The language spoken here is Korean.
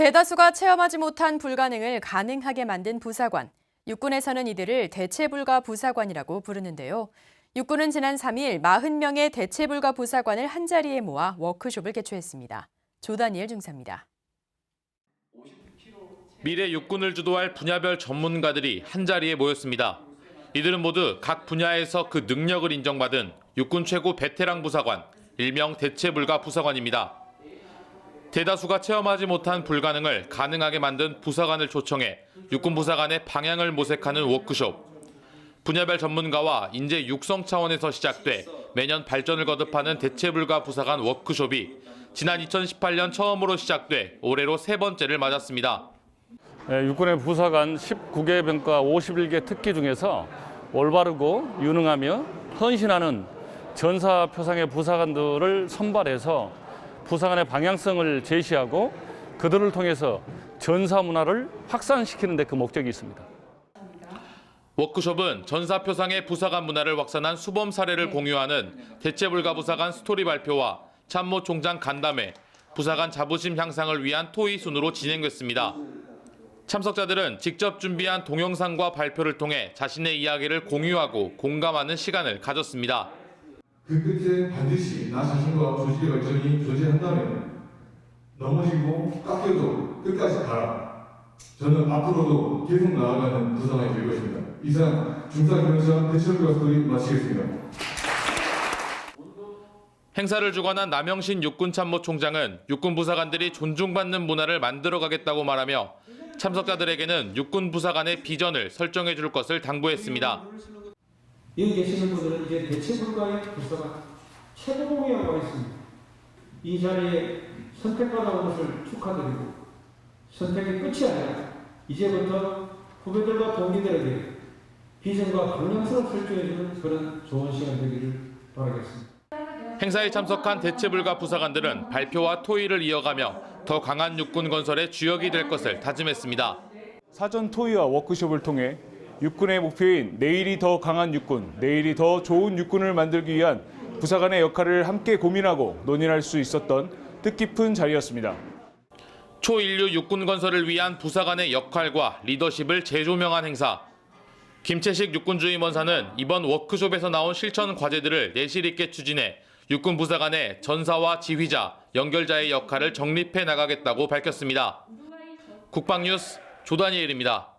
대다수가 체험하지 못한 불가능을 가능하게 만든 부사관. 육군에서는 이들을 대체불가 부사관이라고 부르는데요. 육군은 지난 3일 40명의 대체불가 부사관을 한자리에 모아 워크숍을 개최했습니다. 조다니엘 중사입니다. 미래 육군을 주도할 분야별 전문가들이 한자리에 모였습니다. 이들은 모두 각 분야에서 그 능력을 인정받은 육군 최고 베테랑 부사관, 일명 대체불가 부사관입니다. 대다수가 체험하지 못한 불가능을 가능하게 만든 부사관을 초청해 육군 부사관의 방향을 모색하는 워크숍. 분야별 전문가와 인재 육성 차원에서 시작돼 매년 발전을 거듭하는 대체불가 부사관 워크숍이 지난 2018년 처음으로 시작돼 올해로 세 번째를 맞았습니다. 네, 육군의 부사관 19개 병과 51개 특기 중에서 올바르고 유능하며 헌신하는 전사 표상의 부사관들을 선발해서 부사관의 방향성을 제시하고 그들을 통해서 전사 문화를 확산시키는 데 그 목적이 있습니다. 워크숍은 전사표상의 부사관 문화를 확산한 수범 사례를 공유하는 대체불가 부사관 스토리 발표와 참모 총장 간담회, 부사관 자부심 향상을 위한 토의 순으로 진행됐습니다. 참석자들은 직접 준비한 동영상과 발표를 통해 자신의 이야기를 공유하고 공감하는 시간을 가졌습니다. 그 끝에 반드시 나 자신과 조직의 발전이 존재한다면 넘어지고 깎여도 끝까지 가라. 저는 앞으로도 계속 나아가는 부상이 될 것입니다. 이상 중사견사 대철과 소리 마치겠습니다. 행사를 주관한 남영신 육군참모총장은 육군 부사관들이 존중받는 문화를 만들어가겠다고 말하며 참석자들에게는 육군 부사관의 비전을 설정해 줄 것을 당부했습니다. 여기 계시는 분들은 이제 대체 불가의 부서가 최고봉이라고 하겠습니다. 이 자리에 선택받아 온 것을 축하드리고 선택의 끝이 아니라 이제부터 후배들과 동기들에게 비전과 방향성을 설정해주는 그런 좋은 시간 되기를 바라겠습니다. 행사에 참석한 대체불가 부사관들은 발표와 토의를 이어가며 더 강한 육군 건설의 주역이 될 것을 다짐했습니다. 사전 토의와 워크숍을 통해 육군의 목표인 내일이 더 강한 육군, 내일이 더 좋은 육군을 만들기 위한 부사관의 역할을 함께 고민하고 논의할 수 있었던 뜻깊은 자리였습니다. 초인류 육군 건설을 위한 부사관의 역할과 리더십을 재조명한 행사. 김채식 육군주임원사는 이번 워크숍에서 나온 실천 과제들을 내실 있게 추진해 육군 부사관의 전사와 지휘자, 연결자의 역할을 정립해 나가겠다고 밝혔습니다. 국방뉴스 조다니엘입니다.